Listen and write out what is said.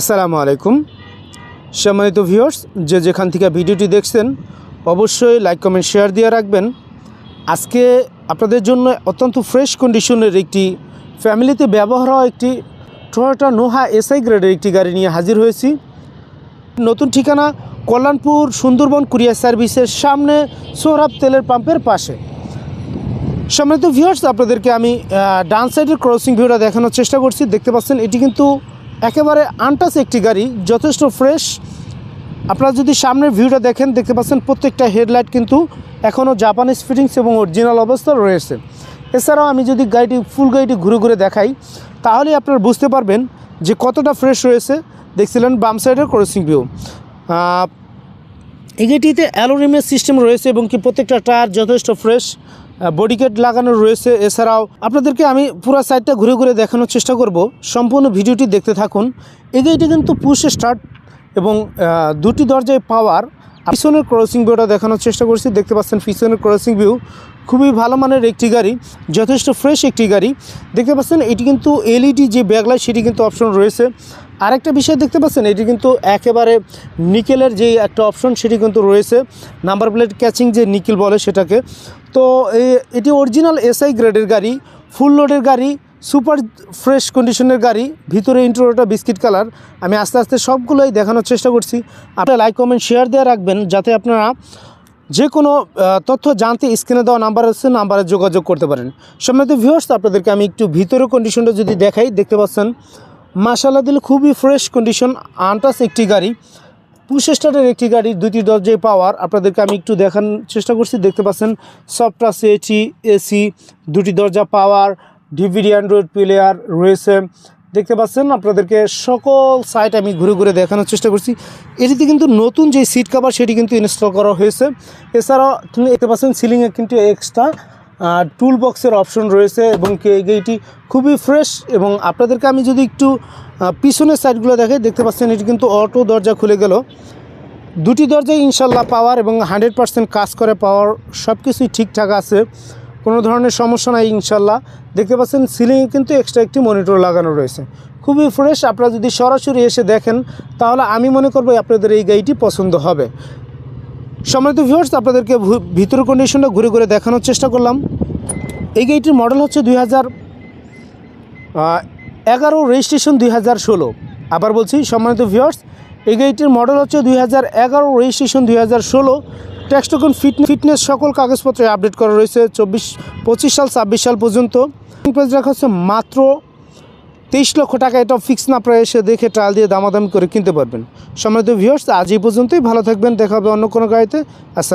আসসালামু আলাইকুম। সম্মানিত ভিউয়ার্স যে যেখান থেকে ভিডিওটি দেখছেন, অবশ্যই লাইক কমেন্ট শেয়ার দিয়ে রাখবেন। আজকে আপনাদের জন্য অত্যন্ত ফ্রেশ কন্ডিশনের একটি ফ্যামিলিতে ব্যবহার হওয়া একটি টয়োটা নোহা এসআই গ্রেডের একটি গাড়ি নিয়ে হাজির হয়েছি। নতুন ঠিকানা কল্যাণপুর সুন্দরবন কুরিয়ার সার্ভিসের সামনে সোহরাব তেলের পাম্পের পাশে। সম্মানিত ভিউয়ার্স আপনাদেরকে আমি ডান সাইডের ক্রসিং ভিউটা দেখানোর চেষ্টা করছি। দেখতে পাচ্ছেন, এটি কিন্তু একেবারে আনটাস একটি গাড়ি, যথেষ্ট ফ্রেশ আপনারা যদি সামনের ভিউটা দেখেন, দেখতে পাচ্ছেন প্রত্যেকটা হেডলাইট কিন্তু এখনও জাপানিজ ফিটিংস এবং অরিজিনাল অবস্থা রয়েছে। এছাড়াও আমি যদি গাড়িটি ফুল গাড়িটি ঘুরে ঘুরে দেখাই, তাহলে আপনারা বুঝতে পারবেন যে কতটা ফ্রেশ রয়েছে। দেখছিলেন বাম সাইডের ক্রসিং ভিউ এই গাড়িটিতে অ্যালোরিমের সিস্টেম রয়েছে এবং কি প্রত্যেকটা টায়ার যথেষ্ট ফ্রেশ বডি লাগানো রয়েছে। এছাড়াও আপনাদেরকে আমি পুরো সাইডটা ঘুরে ঘুরে দেখানোর চেষ্টা করব। সম্পূর্ণ ভিডিওটি দেখতে থাকুন। এই কিন্তু পুশ স্টার্ট এবং দুটি দরজায় পাওয়ার পিছনের ক্রসিং ভিউটা দেখানোর চেষ্টা করছি। দেখতে পাচ্ছেন পিছনের ক্রসিং ভিউ খুবই ভালো মানের একটি গাড়ি, যথেষ্ট ফ্রেশ একটি গাড়ি। দেখতে পাচ্ছেন, এটি কিন্তু এলইডি যে ব্যাগলাইট সেটি কিন্তু অপশন রয়েছে। আরেকটা বিষয় দেখতে পাচ্ছেন, এটি কিন্তু একেবারে নিকেলের যে একটা অপশন সেটি কিন্তু রয়েছে। নাম্বার প্লেট ক্যাচিং যে নিকেল বলে সেটাকে। তো এটি অরিজিনাল এসআই গ্রেডের গাড়ি ফুল লোডের গাড়ি সুপার ফ্রেশ কন্ডিশনের গাড়ি, ভিতরে ইন্টারোটা বিস্কিট কালার আমি আস্তে আস্তে সবগুলোই দেখানোর চেষ্টা করছি। আপনারা লাইক কমেন্ট শেয়ার দেওয়া রাখবেন, যাতে আপনারা যে কোনো তথ্য জানতে স্ক্রিনে দেওয়া নাম্বার আছে নাম্বারে যোগাযোগ করতে পারেন। সম্মানিত ভিউয়ার্স আপনাদেরকে আমি একটু ভিতরে কন্ডিশনটা যদি দেখাই, দেখতে পাচ্ছেন মাসাল্লাহ দিলে খুবই ফ্রেশ কন্ডিশন আনটাস একটি গাড়ি। পুশ স্টারের একটি গাড়ি, দুইটি দরজায় পাওয়ার আপনাদেরকে আমি একটু দেখানোর চেষ্টা করছি, দেখতে পাচ্ছেন সফট টাচ এটি এসি দুটি দরজা পাওয়ার ডিভিডি অ্যান্ড্রয়েড প্লেয়ার রয়েছে। দেখতে পাচ্ছেন, আপনাদেরকে সকল সাইট আমি ঘুরে ঘুরে দেখানোর চেষ্টা করছি। এটিতে কিন্তু নতুন যে সিট কভার সেটি কিন্তু ইনস্টল করা হয়েছে। এছাড়াও তুমি দেখতে পাচ্ছেন সিলিংয়ে কিন্তু এক্সট্রা টুল বক্সের অপশন রয়েছে এবং কি এই গাড়িটি খুবই ফ্রেশ এবং আপনাদেরকে আমি যদি একটু পিছনের সাইডগুলো দেখে দেখতে পাচ্ছেন এটি কিন্তু অটো দরজা খুলে গেল। দুটি দরজায় ইনশাল্লাহ পাওয়ার এবং হান্ড্রেড পার্সেন্ট কাজ করে পাওয়ার সব কিছুই ঠিকঠাক আছে। কোনো ধরনের সমস্যা নাই ইনশাল্লাহ। দেখতে পাচ্ছেন সিলিংয়ে কিন্তু এক্সট্রা একটি মনিটর লাগানো রয়েছে। খুবই ফ্রেশ আপনারা যদি সরাসরি এসে দেখেন, তাহলে আমি মনে করব আপনাদের এই গাড়িটি পছন্দ হবে। সম্মানিত ভিউয়ার্স আপনাদেরকে ভু- ভিতরের কন্ডিশনটা ঘুরে ঘুরে দেখানোর চেষ্টা করলাম। এই গাড়িটির মডেল হচ্ছে দুই হাজার এগারো রেজিস্ট্রেশন দুই হাজার ষোলো। আবার বলছি, সম্মানিত ভিউয়ার্স এই গাড়িটির মডেল হচ্ছে দুই হাজার এগারো রেজিস্ট্রেশন দুই হাজার ষোলো। ট্যাক্স টোকন ফিটনেস সকল কাগজপত্রে আপডেট করা রয়েছে চব্বিশ, পঁচিশ সাল, ছাব্বিশ সাল পর্যন্ত। রাখা হচ্ছে মাত্র তেইশ লক্ষ টাকা এটা ফিক্স না প্রায় এসে দেখে ট্রায়াল দিয়ে দামাদামি করে কিনতে পারবেন। সম্মানিত ভিউয়ার্স আজ এই পর্যন্তই। ভালো থাকবেন। দেখা হবে অন্য কোনো গাড়িতে। আচ্ছা